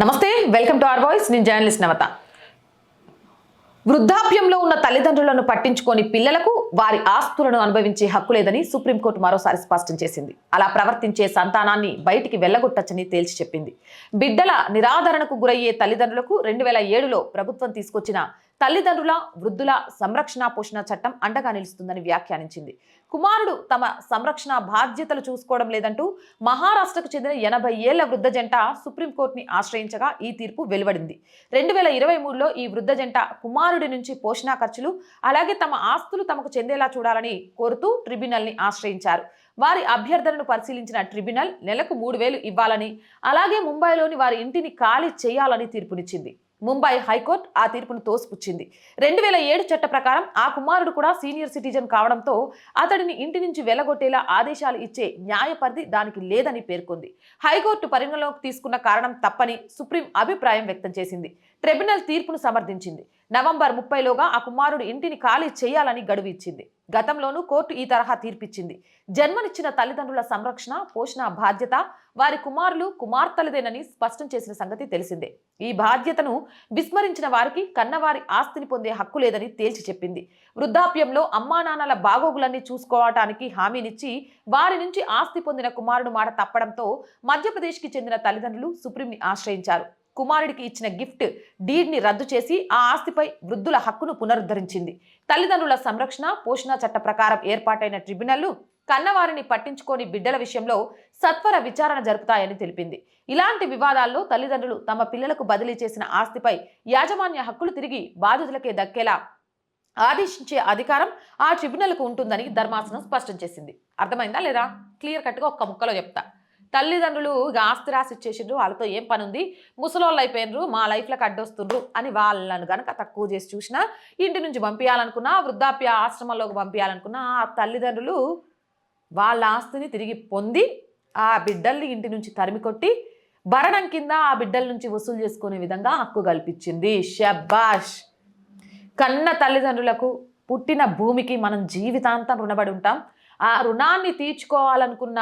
నమస్తే welcome to R voice. నేను journalist Navatha. వృద్ధాప్యంలో ఉన్న తల్లిదండ్రులను పట్టించుకొని పిల్లలకు వారి ఆస్తులను అనుభవించే హక్కు లేదని సుప్రీంకోర్టు మరోసారి స్పష్టం చేసింది. అలా ప్రవర్తించే సంతానాన్ని బయటికి వెళ్ళగొట్టచ్చని తేల్చి చెప్పింది. బిడ్డల నిరాదరణకు గురయ్యే తల్లిదండ్రులకు రెండు వేల ఏడులో ప్రభుత్వం తీసుకొచ్చిన తల్లిదండ్రుల వృద్ధుల సంరక్షణ పోషణ చట్టం అండగా నిలుస్తుందని వ్యాఖ్యానించింది. కుమారుడు తమ సంరక్షణ బాధ్యతలు చూసుకోవడం లేదంటూ మహారాష్ట్రకు చెందిన ఎనభై ఏళ్ళ వృద్ధ జంట సుప్రీంకోర్టుని ఆశ్రయించగా ఈ తీర్పు వెలువడింది. రెండు వేల ఇరవై మూడులో ఈ వృద్ధ జంట కుమారుడి నుంచి పోషణ ఖర్చులు అలాగే తమ ఆస్తులు తమకు చెందేలా చూడాలని కోరుతూ ట్రిబ్యునల్ని ఆశ్రయించారు. వారి అభ్యర్థనను పరిశీలించిన ట్రిబ్యునల్ నెలకు మూడు వేలు ఇవ్వాలని అలాగే ముంబైలోని వారి ఇంటిని ఖాళీ చేయాలని తీర్పునిచ్చింది. ముంబై హైకోర్టు ఆ తీర్పును తోసిపుచ్చింది. రెండు వేల ఏడు చట్ట ప్రకారం ఆ కుమారుడు కూడా సీనియర్ సిటిజన్ కావడంతో అతడిని ఇంటి నుంచి వెలగొట్టేలా ఆదేశాలు ఇచ్చే న్యాయ పరిధి దానికి లేదని పేర్కొంది. హైకోర్టు పరిగణలోకి తీసుకున్న కారణం తప్పని సుప్రీం అభిప్రాయం వ్యక్తం చేసింది. ట్రిబ్యునల్ తీర్పును సమర్థించింది. నవంబర్ ముప్పైలోగా ఆ కుమారుడు ఇంటిని ఖాళీ చేయాలని గడువు ఇచ్చింది. గతంలోనూ కోర్టు ఈ తరహా తీర్పిచ్చింది. జన్మనిచ్చిన తల్లిదండ్రుల సంరక్షణ పోషణ బాధ్యత వారి కుమారులు కుమార్తెలదేనని స్పష్టం చేసిన సంగతి తెలిసిందే. ఈ బాధ్యతను విస్మరించిన వారికి కన్నవారి ఆస్తిని పొందే హక్కు లేదని తేల్చి చెప్పింది. వృద్ధాప్యంలో అమ్మా నాన్నల బాగోగులన్నీ చూసుకోవటానికి హామీనిచ్చి వారి నుంచి ఆస్తి పొందిన కుమారుడు మాట తప్పడంతో మధ్యప్రదేశ్కి చెందిన తల్లిదండ్రులు సుప్రీంని ఆశ్రయించారు. కుమారుడికి ఇచ్చిన గిఫ్ట్ డీడ్ని రద్దు చేసి ఆ ఆస్తిపై వృద్ధుల హక్కును పునరుద్ధరించింది. తల్లిదండ్రుల సంరక్షణ పోషణ చట్ట ప్రకారం ఏర్పాటైన ట్రిబ్యునల్లు కన్నవారిని పట్టించుకోని బిడ్డల విషయంలో సత్వర విచారణ జరుపుతాయని తెలిపింది. ఇలాంటి వివాదాల్లో తల్లిదండ్రులు తమ పిల్లలకు బదిలీ చేసిన ఆస్తిపై యాజమాన్య హక్కులు తిరిగి బాధితులకే దక్కేలా ఆదేశించే అధికారం ఆ ట్రిబ్యునల్కు ఉంటుందని ధర్మాసనం స్పష్టం చేసింది. అర్థమైందా లేదా? క్లియర్ కట్గా ఒక్క ముక్కలో చెప్తా. తల్లిదండ్రులు ఇక ఆస్తి రాసి ఇచ్చేసిండ్రు వాళ్ళతో ఏం పని ఉంది ముసలోళ్ళు అయిపోయినరు మా లైఫ్లకు అడ్డొస్తుండ్రు అని వాళ్ళను కనుక తక్కువ చేసి చూసినా ఇంటి నుంచి పంపించాలనుకున్నా వృద్ధాప్య ఆశ్రమంలోకి పంపించాలనుకున్నా ఆ తల్లిదండ్రులు వాళ్ళ ఆస్తిని తిరిగి పొంది ఆ బిడ్డల్ని ఇంటి నుంచి తరిమి కొట్టి భరణం కింద ఆ బిడ్డల నుంచి వసూలు చేసుకునే విధంగా హక్కు కల్పించింది షబాష్ కన్న తల్లిదండ్రులకు పుట్టిన భూమికి మనం జీవితాంతం రుణపడి ఉంటాం. ఆ రుణాన్ని తీర్చుకోవాలనుకున్న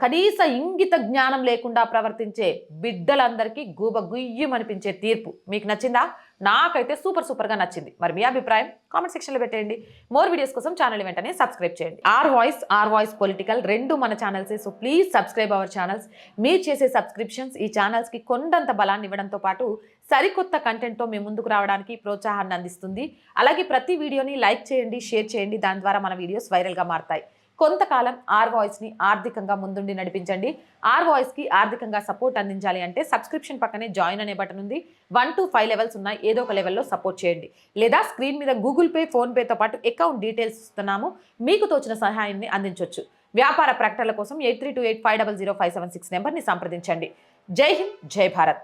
కనీస ఇంగిత జ్ఞానం లేకుండా ప్రవర్తించే బిడ్డలందరికీ గూబ గుయ్యమనిపించే తీర్పు. మీకు నచ్చిందా? నాకైతే సూపర్ సూపర్గా నచ్చింది. మరి మీ అభిప్రాయం కామెంట్ సెక్షన్లో పెట్టేయండి. మోర్ వీడియోస్ కోసం ఛానల్ వెంటనే సబ్స్క్రైబ్ చేయండి. R voice R voice political రెండు మన ఛానల్సే so please subscribe our channels. మీరు చేసే సబ్స్క్రిప్షన్స్ ఈ ఛానల్స్కి కొండంత బలాన్ని ఇవ్వడంతో పాటు సరికొత్త కంటెంట్తో మేము ముందుకు రావడానికి ప్రోత్సాహాన్ని అందిస్తుంది. అలాగే ప్రతి వీడియోని లైక్ చేయండి షేర్ చేయండి. దాని ద్వారా మన వీడియోస్ వైరల్గా మారతాయి. కొంతకాలం ఆర్ వాయిస్ని ఆర్థికంగా ముందుండి నడిపించండి. ఆర్ వాయిస్కి ఆర్థికంగా సపోర్ట్ అందించాలి అంటే సబ్స్క్రిప్షన్ పక్కనే జాయిన్ అనే బటన్ ఉంది. వన్ టు ఫైవ్ లెవెల్స్ ఉన్నాయి. ఏదో ఒక లెవెల్లో సపోర్ట్ చేయండి. లేదా స్క్రీన్ మీద గూగుల్ పే ఫోన్పేతో పాటు అకౌంట్ డీటెయిల్స్ ఇస్తున్నాము. మీకు తోచిన సహాయాన్ని అందించవచ్చు వ్యాపార ప్రకటనల కోసం eight three two eight five double zero five seven six నెంబర్ని సంప్రదించండి. జై హింద్ జై భారత్.